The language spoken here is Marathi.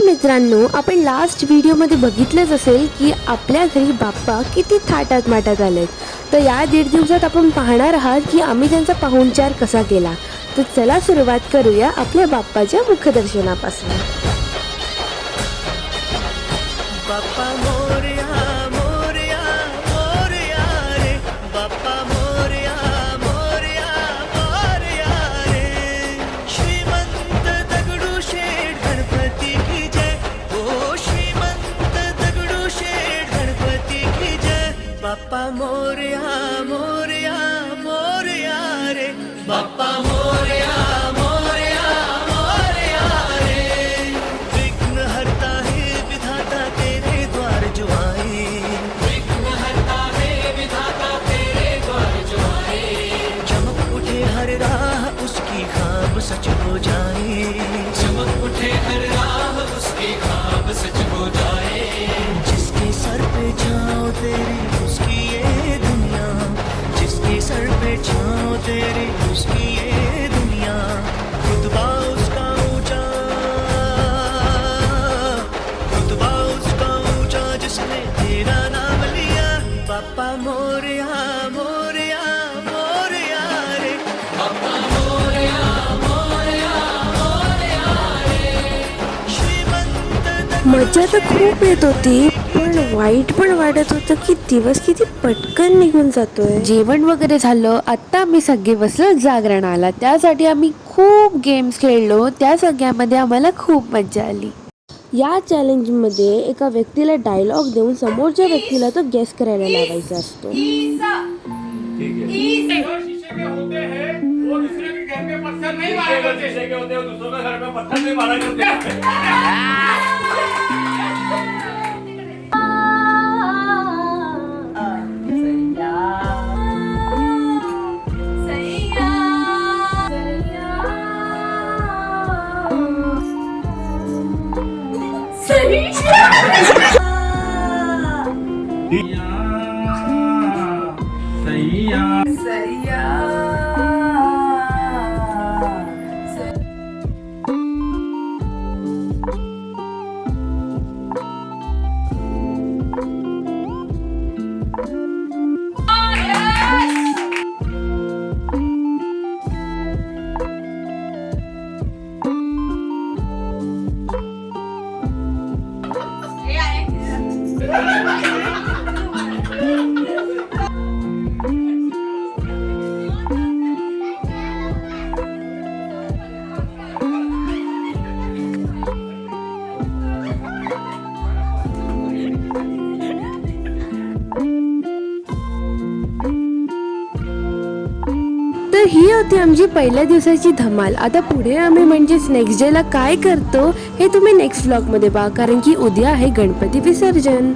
तर मित्रांनो आपण लास्ट व्हिडिओमध्ये बघितलंच असेल की आपल्या घरी बाप्पा किती थाटात माटात आलेत. तर या दीड दिवसात आपण पाहणार आहात की आम्ही त्यांचा पाहुणचार कसा केला. तर चला सुरुवात करूया आपल्या बाप्पाच्या मुखदर्शनापासून. मोरया मोरया मोरया रे। बाप्पा, मोरया हरता है विधाता तेरे द्वार जो हरता है विधाता तेरे द्वार जो चमक उठे हर राह उसकी खाब सच हो जाए। चमक उठे हर राह उसकी सच हो जाए। जिसके सर पे छाओ तेरी सर पे छाओ तेरी उसकी ये दुनिया रुतबा उसका ऊंचा। रुतबा उसका ऊंचा जिसने तेरा नाम लिया। पापा मोरया मोरया मोरया रे। पापा मोरया मोरया मोरया रे। श्रीमंत मजा तर खूप येत होती वाईट पण वाटत होतं की दिवस किती पटकन निघून जातोय जेवण वगैरे झालं आता आम्ही सगळे बसलो जागरणाला त्यासाठी आम्ही खूप गेम्स खेळलो त्या सगळ्यामध्ये आम्हाला खूप मजा आली या चॅलेंजमध्ये एका व्यक्तीला डायलॉग देऊन समोरच्या व्यक्तीला तो गेस करायला लावायचा असतो हैं पत्थर नहीं मारा करते शीशे के होते हैं दूसरों के घर में पत्थर नहीं मारा करते तर ही होती आमची पहिल्या दिवसाची धमाल. आता पुढे आम्ही म्हणजेच नेक्स्ट डेला काय करतो हे तुम्ही नेक्स्ट ब्लॉगमध्ये पहा कारण की उद्या आहे गणपती विसर्जन.